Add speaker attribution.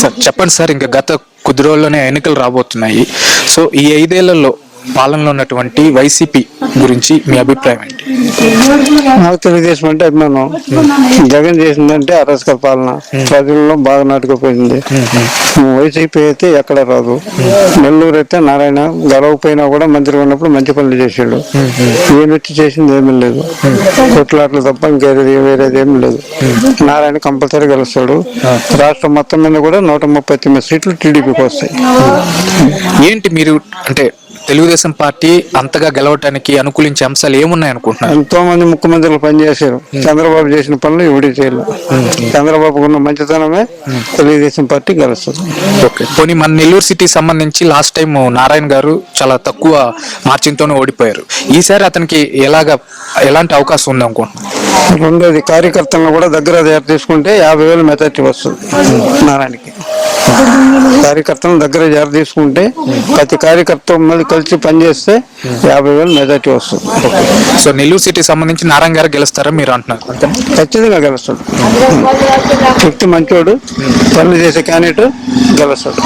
Speaker 1: Sir చెప్పండి sir ఇంకా గత కొద్ది రోజుల్లోనే ఎన్నికలు రాబోతున్నాయి. సో ఈ ఐదేళ్ళలో పాలనలో ఉన్నటువంటి వైసీపీ గురించి మీ అభిప్రాయం ఏంటి?
Speaker 2: నాకు తెలుగుదేశం అంటే అభిమానం. జగన్ చేసిందంటే అరస్క పాలన. ప్రజల్లో బాగా నాటుకుపోయింది. వైసీపీ అయితే ఎక్కడ రాదు. నెల్లూరు అయితే నారాయణ గెలవకపోయినా కూడా మంత్రి ఉన్నప్పుడు మంచి పనులు చేసాడు ఈయన వచ్చి చేసింది ఏమీ లేదు. కొట్లాట్లు తప్ప ఇంకేది వేరేది ఏమీ లేదు. నారాయణ కంపల్సరీ గెలుస్తాడు. రాష్ట్రం మొత్తం మీద కూడా నూట ముప్పై తొమ్మిది సీట్లు టీడీపీకి వస్తాయి.
Speaker 1: ఏంటి మీరు అంటే తెలుగుదేశం పార్టీ అంతగా గెలవటానికి అనుకూలించే అంశాలు ఏమున్నాయి అనుకుంటున్నారు?
Speaker 2: ఎంతో మంది ముఖ్యమంత్రులు పనిచేశారు. చంద్రబాబు చేసిన పనులు ఇవిడి చేయలేదు. చంద్రబాబుకు ఉన్న మంచితనమే తెలుగుదేశం పార్టీ గెలుస్తుంది.
Speaker 1: ఓకే. పోనీ మన నెల్లూరు సిటీ సంబంధించి లాస్ట్ టైం నారాయణ గారు చాలా తక్కువ మార్జిన్ తోనే ఓడిపోయారు. ఈసారి అతనికి ఎలాగా ఎలాంటి అవకాశం ఉంది అనుకుంటున్నారు
Speaker 2: రెండోది కార్యకర్తలను కూడా దగ్గర దగ్గర తీసుకుంటే యాభై వేలు మెజార్టీ వస్తుంది నారాయణకి కార్యకర్తలను దగ్గర జాగ్రత్త తీసుకుంటే ప్రతి కార్యకర్త మళ్ళీ కలిసి పనిచేస్తే యాభై వేలు మెజార్టీ వస్తుంది.
Speaker 1: సో నెల్లూరు సిటీ సంబంధించి నారాయణ గారు గెలుస్తారా మీరు అంటున్నారు?
Speaker 2: ఖచ్చితంగా గెలుస్తాడు. వ్యక్తి మంచోడు పనులు చేసే క్యాండిడేట్ గెలుస్తాడు.